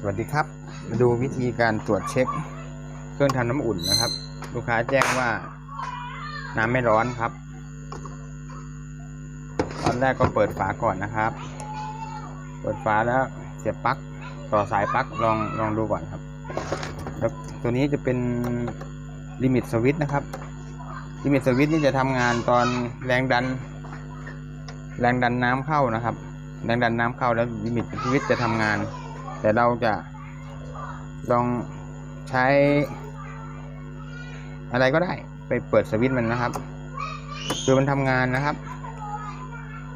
สวัสดีครับ มาดูวิธีการตรวจเช็ค เครื่องทำน้ำอุ่นนะครับ ลูกค้าแจ้งว่าน้ำไม่ร้อนครับ ตอนแรกก็เปิดฝาก่อนนะครับ เปิดฝาแล้วเสียบปลั๊กต่อสายปลั๊กลองลองดูก่อนครับ แล้วตัวนี้จะเป็นลิมิตสวิตช์นะครับลิมิตสวิตช์นี่จะทำงานตอนแรงดัน แรงดันน้ำเข้านะครับ แรงดันน้ำเข้าแล้วลิมิตสวิตช์จะทำงาน แต่เราจะลองใช้ อะไรก็ได้ไปเปิดสวิตช์มันนะครับ คือมันทำงานนะครับ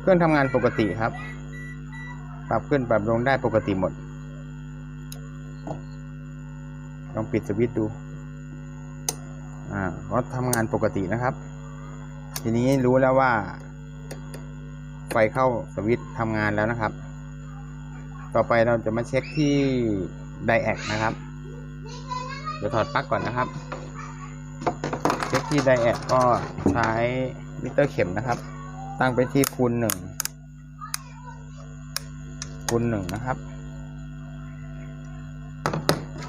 เครื่องทำงานปกติครับ ปรับขึ้นปรับลงได้ปกติหมด ลองปิดสวิตช์ดู อ่าก็ทำงานปกตินะครับ ทีนี้รู้แล้วว่า ไฟเข้าสวิตช์ทำงานแล้วนะครับ ต่อไปเราจะมาเช็คที่ไดแอกนะครับ เดี๋ยวถอดปลั๊กก่อนนะครับ เช็คที่ไดแอกก็ใช้มิเตอร์เข็มนะครับ ตั้งไปที่คูณหนึ่งคูณหนึ่งนะครับ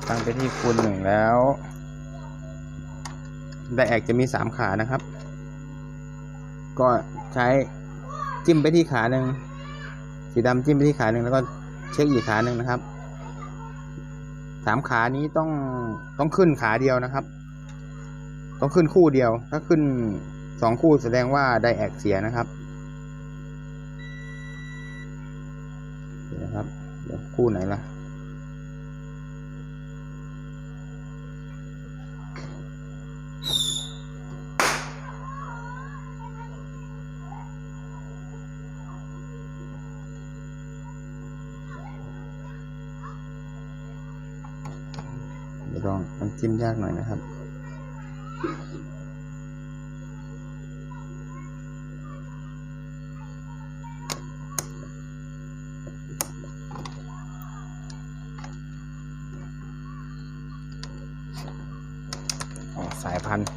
ตั้งไปที่คูณหนึ่งแล้วไดแอกจะมีสามขานะครับ ก็ใช้จิ้มไปที่ขาหนึ่งสีดำจิ้มไปที่ขาหนึ่งแล้วก็ เช็คอีกขาหนึ่งนะครับสามขานี้ต้องต้องขึ้นขาเดียวนะครับ ต้องขึ้นคู่เดียว ถ้าขึ้นสองคู่แสดงว่าไดแอกเสียนะครับเดี๋ยวนะครับเดี๋ยวคู่ไหนล่ะ ลองมันจิ้มยากหน่อยนะครับ สายพันธุ์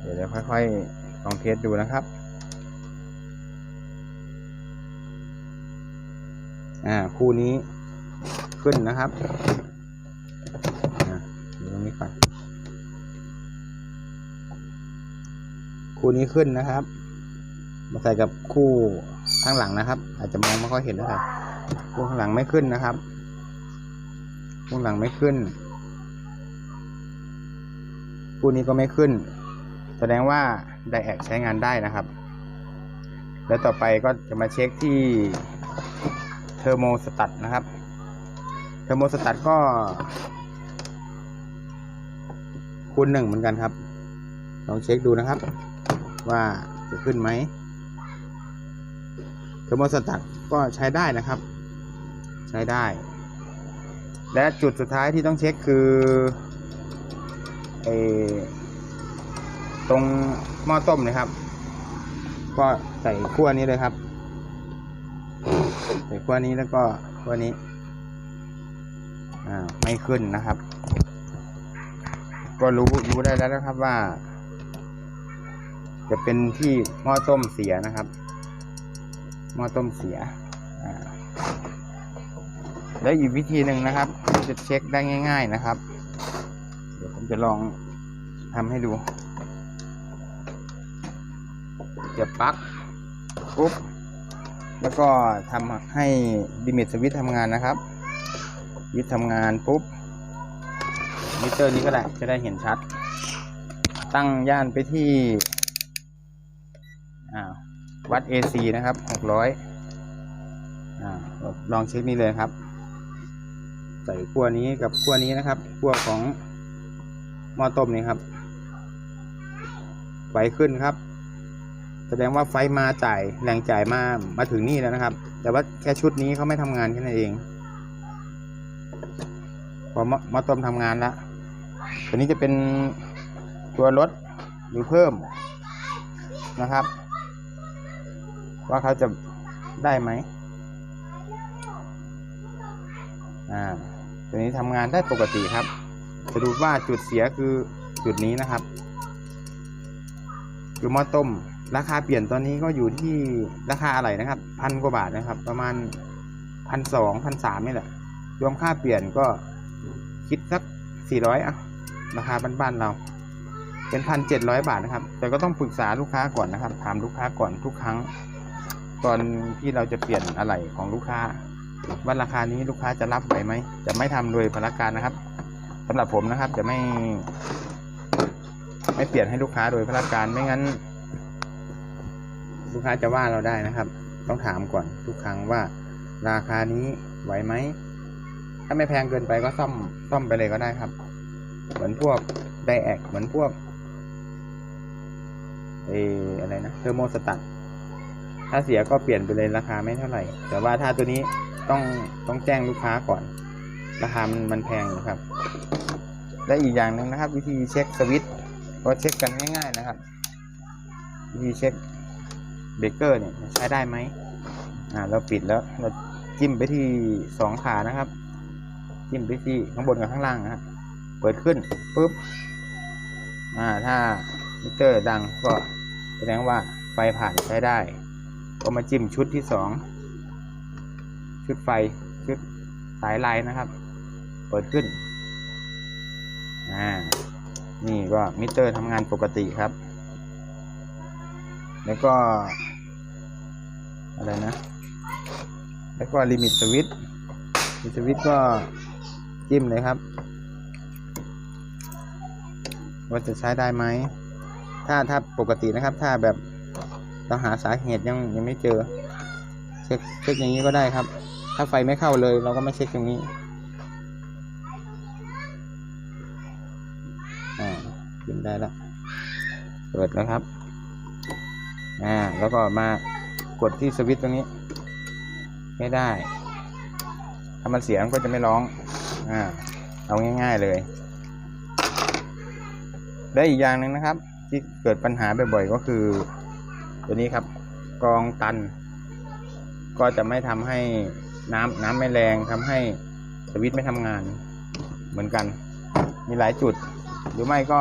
เดี๋ยวเดี๋ยวค่อยๆ ลองเทสดูนะครับอ่าคู่นี้ขึ้นนะครับ คู่นี้ขึ้นนะครับ มาใส่กับคู่ข้างหลังนะครับ อาจจะมองไม่ค่อยเห็นนะครับคู่ข้างหลังไม่ขึ้นนะครับคู่หลังไม่ขึ้น คู่นี้ก็ไม่ขึ้น แสดงว่าไดแอกใช้งานได้นะครับ แล้วต่อไปก็จะมาเช็คที่เทอร์โมสตัตนะครับเทอร์โมสตัตก็คูณหนึ่งเหมือนกันครับ ลองเช็คดูนะครับ ว่าจะขึ้นไหมเทอร์โมสตัตก็ใช้ได้นะครับ ใช้ได้ และจุดสุดท้ายที่ต้องเช็คคือเออตรงหม้อต้มนะครับ ก็ใส่ขั้วนี้เลยครับใส่ขั้วนี้แล้วก็ขั้วนี้อ่าไม่ขึ้นนะครับ ก็รู้รู้ได้แล้วนะครับว่า จะเป็นที่หม้อต้มเสียนะครับ หม้อต้มเสีย แล้วอีกวิธีหนึ่งนะครับที่จะเช็คได้ง่าย ๆนะครับ เดี๋ยวผมจะลองทำให้ดูเสียบปลั๊กปุ๊บแล้วก็ทำให้ดิมิตสวิตทำงานนะครับ วิทย์ทำงานปุ๊บมิเตอร์นี้ก็ได้จะได้เห็นชัด ตั้งย่านไปที่ วัด AC นะครับ600อ่าลองเช็คนี่เลยครับ ใส่ขั้วนี้กับขั้วนี้นะครับขั้วของหม้อต้มนี่ครับ ไฟขึ้นครับ แสดงว่าไฟมาจ่ายแรงจ่ายมามาถึงนี่แล้วนะครับ แต่ว่าแค่ชุดนี้เขาไม่ทำงานแค่นั้นเองพอหม้อหม้อต้มทำงานแล้วตัวนี้จะเป็นตัวลดหรือเพิ่มนะครับ ว่าเขาจะได้ไหมอ่าตัวนี้ทำงานได้ปกติครับจะดูว่าจุดเสียคือจุดนี้นะครับคือหม้อต้ม ราคาเปลี่ยนตอนนี้ก็อยู่ที่ราคาอะไรนะครับ พันกว่าบาทนะครับ ประมาณพันสองพันสามนี่แหละ รวมค่าเปลี่ยนก็คิดสักสี่ร้อยอะราคาบ้านๆเรา เป็นพันเจ็ดร้อยบาทนะครับ แต่ก็ต้องปรึกษาลูกค้าก่อนนะครับ ถามลูกค้าก่อนทุกครั้ง ตอนที่เราจะเปลี่ยนอะไหล่ของลูกค้าว่าราคานี้ลูกค้าจะรับไหวไหม จะไม่ทำโดยพนักการนะครับสำหรับผมนะครับจะไม่ ไม่เปลี่ยนให้ลูกค้าโดยพนักการไม่งั้น ลูกค้าจะว่าเราได้นะครับ ต้องถามก่อนทุกครั้งว่า ราคานี้ไหวไหมถ้าไม่แพงเกินไปก็ซ่อมซ่อมไปเลยก็ได้ครับ เหมือนพวกไดแอกเหมือนพวกเอออะไรนะเทอร์โมสตัต ถ้าเสียก็เปลี่ยนไปเลยราคาไม่เท่าไหร่ แต่ว่าถ้าตัวนี้ต้องต้องแจ้งลูกค้าก่อน ราคามันมันแพงอยู่ครับ และอีกอย่างหนึ่งนะครับ วิธีเช็คสวิตก็เช็คกันง่าย ๆนะครับ วิธีเช็คเบรกเกอร์เนี่ยใช้ได้ไหมอ่าเราปิดแล้วเราจิ้มไปที่สองขานะครับ จิ้มไปที่ข้างบนกับข้างล่างนะฮะเปิดขึ้นปุ๊บอ่าถ้ามิเตอร์ดังก็แสดงว่าไฟผ่านใช้ได้ ก็มาจิ้มชุดที่สองชุดไฟชุดสายไลน์นะครับ เปิดขึ้นอ่านี่ก็มิเตอร์ทำงานปกติครับ แล้วก็ อะไรนะ แล้วก็ลิมิตสวิตลิมิตสวิตก็จิ้มเลยครับ ว่าจะใช้ได้ไหม ถ้าถ้าปกตินะครับ ถ้าแบบ เราหาสาเหตุยังยังไม่เจอ เช็คเช็คอย่างนี้ก็ได้ครับ ถ้าไฟไม่เข้าเลย เราก็ไม่เช็คตรงนี้อ่าขึ้นได้แล้วเปิดแล้วครับอ่าแล้วก็มากดที่สวิตช์ตรงนี้ ไม่ได้ ถ้ามันเสียมันก็จะไม่ร้องอ่าเอาง่าย ๆเลยและอีกอย่างหนึ่งนะครับ ที่เกิดปัญหาบ่อยๆก็คือ ตัวนี้ครับกรองตัน ก็จะไม่ทำให้น้ำน้ำไม่แรงทำให้สวิตช์ไม่ทำงานเหมือนกัน มีหลายจุด หรือไม่ก็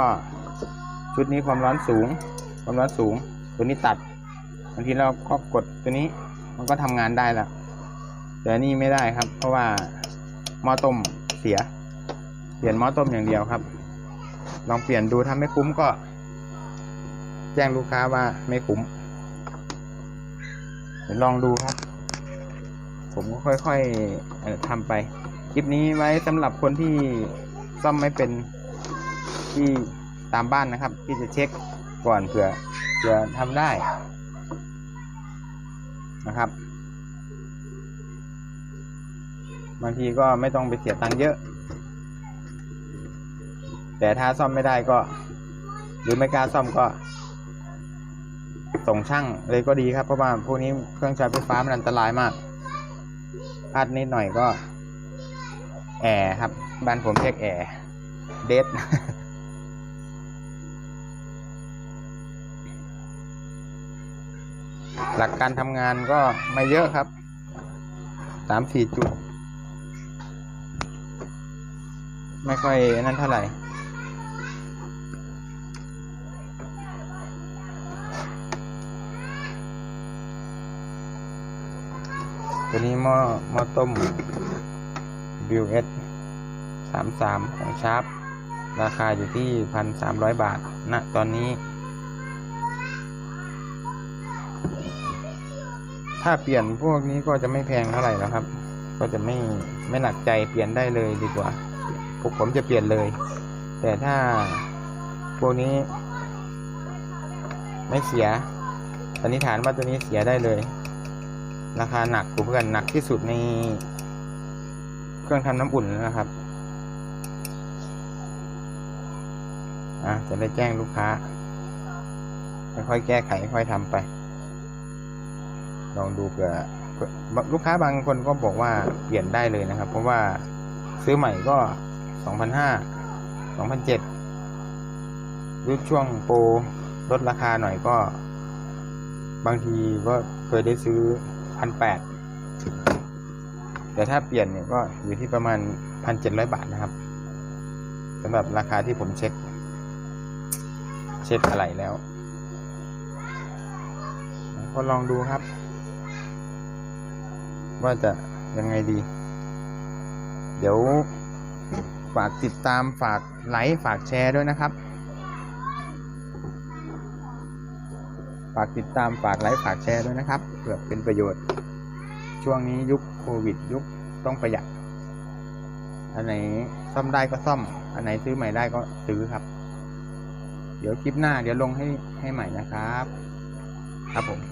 ชุดนี้ความร้อนสูง ความร้อนสูง ตัวนี้ตัดบางทีเราก็กดตัวนี้มันก็ทำงานได้แล้วแต่นี่ไม่ได้ครับ เพราะว่าหม้อต้มเสีย เปลี่ยนหม้อต้มอย่างเดียวครับ ลองเปลี่ยนดูถ้าไม่คุ้มก็ แจ้งลูกค้าว่าไม่คุ้ม ดี๋ยวลองดูครับ ผมก็ค่อยๆทำไป คลิปนี้ไว้สำหรับคนที่ซ่อมไม่เป็นที่ตามบ้านนะครับ ที่จะเช็คก่อนเผื่อเผื่อทำได้นะครับบางทีก็ไม่ต้องไปเสียตังค์เยอะ แต่ถ้าซ่อมไม่ได้ก็ หรือไม่กล้าซ่อมก็ ส่งช่างเลยก็ดีครับเพราะว่าพวกนี้เครื่องใช้ไฟฟ้ามันอันตรายมากพลาดนิดหน่อยก็แอร์ครับ บ้านผมเรียกแอร์เดดหลักการทำงานก็ไม่เยอะครับสามสี่จุด ไม่ค่อยนั่นเท่าไหร่ ตัวนี้หม้อหม้อต้ม WS สามสามของชาร์ปราคาอยู่ที่พันสามร้อยบาทณตอนนี้ ถ้าเปลี่ยนพวกนี้ก็จะไม่แพงเท่าไหร่แล้วครับ ก็จะไม่ไม่หนักใจเปลี่ยนได้เลยดีกว่าพวกผมจะเปลี่ยนเลย แต่ถ้าพวกนี้ไม่เสียสันนิษฐานว่าตัวนี้เสียได้เลย ราคาหนักกว่าเพื่อนหนักที่สุดในเครื่องทำน้ำอุ่นนะครับอะจะได้แจ้งลูกค้าค่อยๆแก้ไขค่อยทำไป ลองดูเผื่อเผื่อลูกค้าบางคนก็บอกว่าเปลี่ยนได้เลยนะครับ เพราะว่าซื้อใหม่ก็สองพันห้าสองพันเจ็ดยุคช่วงโปรลดราคาหน่อยก็ บางทีก็เคยได้ซื้อ พันแปดแต่ถ้าเปลี่ยนเนี่ยก็อยู่ที่ประมาณพันเจ็ดร้อยบาทนะครับสำหรับราคาที่ผมเช็ค เช็คอะไรแล้ว ก็ลองดูครับ ว่าจะยังไงดี เดี๋ยวฝากติดตามฝากไลค์ฝากแชร์ด้วยนะครับ ฝากติดตามฝากไลค์ฝากแชร์ด้วยนะครับเพื่อเป็นประโยชน์ ช่วงนี้ยุคโควิด ยุคต้องประหยัด อันไหนซ่อมได้ก็ซ่อม อันไหนซื้อใหม่ได้ก็ซื้อครับ เดี๋ยวคลิปหน้าเดี๋ยวลงให้ให้ใหม่นะครับ ครับผม